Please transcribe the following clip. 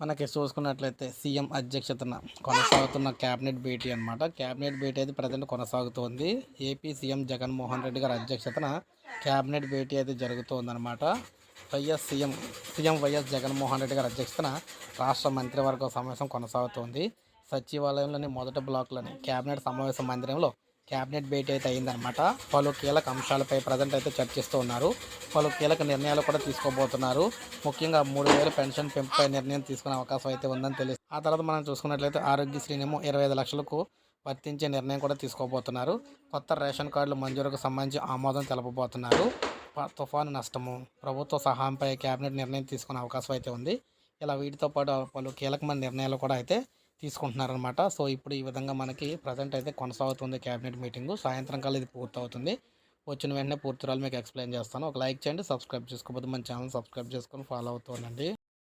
మనకి చూసుకున్నట్లయితే సీఎం అధ్యక్షతన కొనసాగుతున్న క్యాబినెట్ భేటీ అనమాట క్యాబినెట్ భేటీ అయితే ప్రజెంట్ కొనసాగుతోంది. ఏపీ సీఎం జగన్మోహన్ రెడ్డి గారి అధ్యక్షతన క్యాబినెట్ భేటీ అయితే జరుగుతోందనమాట YS CM CM YS Jaganmohan Reddy గారి అధ్యక్షతన రాష్ట్ర మంత్రివర్గ సమావేశం కొనసాగుతోంది. సచివాలయంలోని మొదటి బ్లాక్లోని క్యాబినెట్ సమావేశ మందిరంలో క్యాబినెట్ భేటీ అయితే అయిందనమాట పలు కీలక అంశాలపై ప్రజెంట్ అయితే చర్చిస్తూ ఉన్నారు. పలు కీలక నిర్ణయాలు కూడా తీసుకోబోతున్నారు. ముఖ్యంగా మూడు వేల పెన్షన్ పెంపుపై నిర్ణయం తీసుకునే అవకాశం అయితే ఉందని తెలుసు ఆ తర్వాత మనం చూసుకున్నట్లయితే ఆరోగ్యశ్రీనేమో ఇరవై ఐదు లక్షలకు వర్తించే నిర్ణయం కూడా తీసుకోబోతున్నారు. కొత్త రేషన్ కార్డులు మంజూరుకు సంబంధించి ఆమోదం తెలపబోతున్నారు. ప- తుఫాను నష్టము ప్రభుత్వ సహాయంపై క్యాబినెట్ నిర్ణయం తీసుకునే అవకాశం అయితే ఉంది. ఇలా వీటితో పాటు పలు కీలకమైన నిర్ణయాలు కూడా అయితే తీసుకుంటున్నారనమాట. సో ఇప్పుడు ఈ విధంగా మనకి ప్రజెంట్ అయితే కొనసాగుతుంది క్యాబినెట్ మీటింగు సాయంత్రం కల్లా ఇది పూర్తవుతుంది. వచ్చిన వెంటనే పూర్తిరాలు మీకు ఎక్స్ప్లెయిన్ చేస్తాను. ఒక లైక్ చేయండి సబ్స్క్రైబ్ చేసుకోకపోతే మన ఛానల్ సబ్స్క్రైబ్ చేసుకొని ఫాలో అవుతుండండి